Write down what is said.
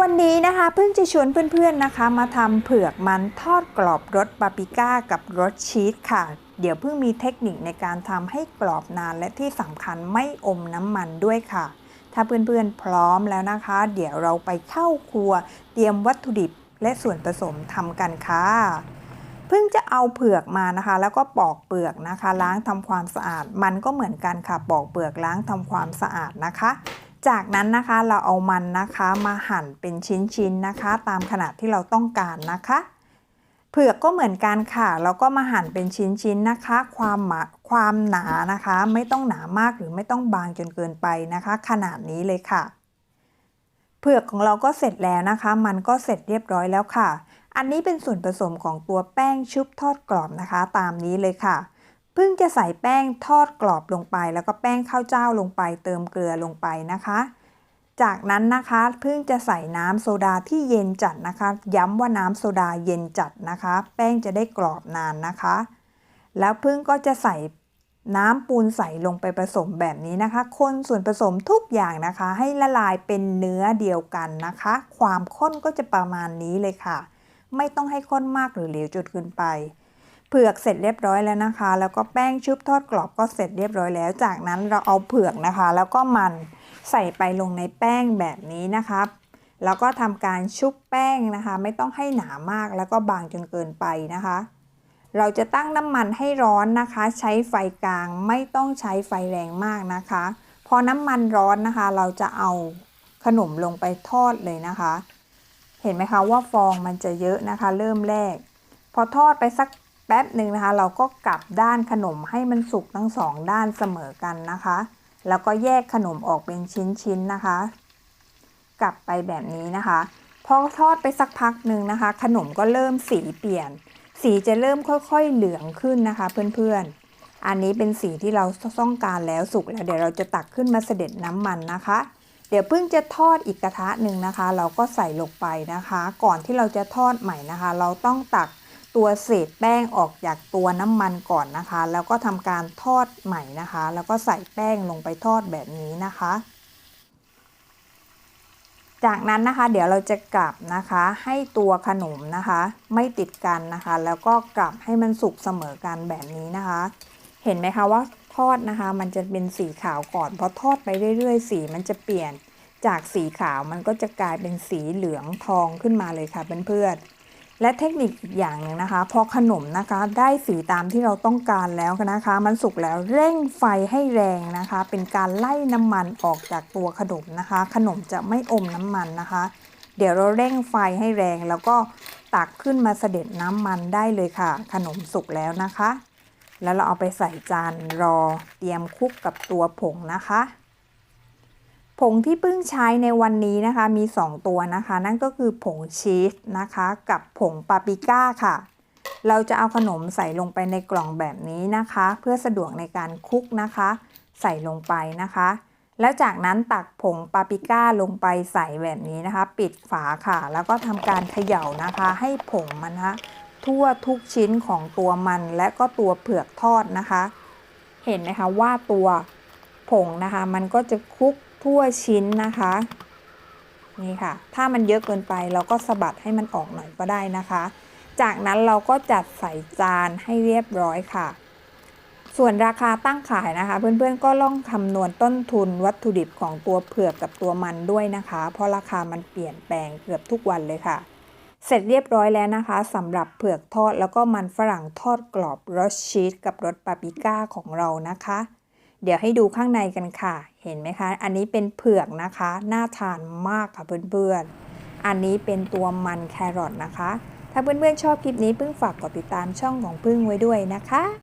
วันนี้นะคะเพิ่งจะชวนเพื่อนๆนะคะ มาทำเผือกมันทอดกรอบรสปาปริก้ากับรสชีสค่ะ เดี๋ยวเพิ่งมีเทคนิคในการทำให้กรอบนานและที่สำคัญไม่อมน้ำมันด้วยค่ะ ถ้าเพื่อนๆพร้อมแล้วนะคะ เดี๋ยวเราไปเข้าครัว เตรียมวัตถุดิบและส่วนผสมทำกันค่ะเพิ่งจะเอาเผือกมานะคะ แล้วก็ปอกเปลือกนะคะ ล้างทำความสะอาด มันก็เหมือนกันค่ะปอกเปลือกล้างทำความสะอาดนะคะ จากนั้นนะคะเราเอามันนะคะมาหั่นเป็นชิ้นๆนะคะ ตามขนาดที่เราต้องการนะคะ เผือกก็เหมือนกันค่ะเราก็มาหั่นเป็นชิ้นๆนะคะ ความหมาความหนานะคะ ไม่ต้องหนามากหรือไม่ต้องบางจนเกินไปนะคะ ขนาดนี้เลยค่ะ เผือกของเราก็เสร็จแล้วนะคะ มันก็เสร็จเรียบร้อยแล้วค่ะ อันนี้เป็นส่วนผสมของตัวแป้งชุบทอดกรอบนะคะ ตามนี้เลยค่ะ เพิ่งจะใส่แป้งทอดกรอบลงไป แล้วก็แป้งข้าวเจ้าลงไป เติมเกลือลงไปนะคะ จากนั้นนะคะเพิ่งจะใส่น้ำโซดาที่เย็นจัดนะคะ ย้ำว่าน้ำโซดาเย็นจัดนะคะ แป้งจะได้กรอบนานนะคะ แล้วเพิ่งก็จะใส่น้ำปูนใส่ลงไปผสมแบบนี้นะคะ คนส่วนผสมทุกอย่างนะคะ ให้ละลายเป็นเนื้อเดียวกันนะคะ ความข้นก็จะประมาณนี้เลยค่ะ ไม่ต้องให้ข้นมากหรือเหลวจนเกินไป ผือกเสร็จเรียบร้อยแล้วนะคะ แล้วก็แป้งชุบทอดกรอบก็เสร็จเรียบร้อยแล้ว จากนั้นเราเอาเผือกนะคะ แล้วก็มันใส่ไปลงในแป้งแบบนี้นะคะแล้วก็ทำการชุบแป้งนะคะ ไม่ต้องให้หนามากแล้วก็บางจนเกินไปนะคะ เราจะตั้งน้ำมันให้ร้อนนะคะ ใช้ไฟกลางไม่ต้องใช้ไฟแรงมากนะคะ พอน้ำมันร้อนนะคะ เราจะเอาขนมลงไปทอดเลยนะคะ เห็นไหมคะว่าฟองมันจะเยอะนะคะ เริ่มแรก พอทอดไปสัก แป๊บหนึ่งนะคะ เราก็กลับด้านขนมให้มันสุกทั้งสองด้านเสมอกันนะคะ แล้วก็แยกขนมออกเป็นชิ้นๆนะคะ กลับไปแบบนี้นะคะพอทอดไปสักพักหนึ่งนะคะ ขนมก็เริ่มสีเปลี่ยน สีจะเริ่มค่อยๆเหลืองขึ้นนะคะ เพื่อนๆ อันนี้เป็นสีที่เราต้องการแล้วสุกแล้วเดี๋ยวเราจะตักขึ้นมาเสด็จน้ำมันนะคะ เดี๋ยวเพิ่งจะทอดอีกกระทะหนึ่งนะคะ เราก็ใส่ลงไปนะคะ ก่อนที่เราจะทอดใหม่นะคะ เราต้องตัก ตัวเศษแป้งออกจากตัวน้ำมันก่อนนะคะ แล้วก็ทำการทอดใหม่นะคะ แล้วก็ใส่แป้งลงไปทอดแบบนี้นะคะ จากนั้นนะคะเดี๋ยวเราจะกลับนะคะ ให้ตัวขนมนะคะ ไม่ติดกันนะคะ แล้วก็กลับให้มันสุกเสมอกันแบบนี้นะคะ เห็นไหมคะว่าทอดนะคะ มันจะเป็นสีขาวก่อนพอทอดไปเรื่อยๆ สีมันจะเปลี่ยนจากสีขาวมันก็จะกลายเป็นสีเหลืองทองขึ้นมาเลยค่ะเพื่อนๆ และเทคนิคอีกอย่างหนึ่งนะคะ พอขนมนะคะได้สีตามที่เราต้องการแล้วนะคะ มันสุกแล้วเร่งไฟให้แรงนะคะ เป็นการไล่น้ำมันออกจากตัวขนมนะคะ ขนมจะไม่อมน้ำมันนะคะ เดี๋ยวเราเร่งไฟให้แรงแล้วก็ตักขึ้นมาเสด็จน้ำมันได้เลยค่ะ ขนมสุกแล้วนะคะ แล้วเราเอาไปใส่จานรอเตรียมคลุกกับตัวผงนะคะ ผงที่เพิ่งใช้ในวันนี้นะคะมี 2 ตัวนะคะ นั่นก็คือผงชีสนะคะ กับผงปาปริก้าค่ะ เราจะเอาขนมใส่ลงไปในกล่องแบบนี้นะคะ เพื่อสะดวกในการคลุกนะคะ ใส่ลงไปนะคะ แล้วจากนั้นตักผงปาปริก้าลงไปใส่แบบนี้นะคะ ปิดฝาค่ะ แล้วก็ทำการเขย่านะคะ ให้ผงมันนะทั่วทุกชิ้นของตัวมันและก็ตัวเผือกทอดนะคะ เห็นไหมคะว่าตัวผงนะคะ มันก็จะคลุก ทั่วชิ้นนะคะนี่ค่ะ ถ้ามันเยอะเกินไปเราก็สะบัดให้มันออกหน่อยก็ได้นะคะ จากนั้นเราก็จัดใส่จานให้เรียบร้อยค่ะ ส่วนราคาตั้งขายนะคะ เพื่อนๆก็ลองคำนวณต้นทุนวัตถุดิบของตัวเผือกกับตัวมันด้วยนะคะ เพราะราคามันเปลี่ยนแปลงเกือบทุกวันเลยค่ะ เสร็จเรียบร้อยแล้วนะคะสำหรับเผือกทอดแล้วก็มันฝรั่งทอดกรอบรสชีสกับรสปาปริก้าของเรานะคะ เดี๋ยวให้ดูข้างในกันค่ะ เห็นไหมคะ อันนี้เป็นเผือกนะคะ น่าทานมากค่ะเพื่อนๆ อันนี้เป็นตัวมันแครอทนะคะ ถ้าเพื่อนๆชอบคลิปนี้พึ่งฝากกดติดตามช่องของพึ่งไว้ด้วยนะคะ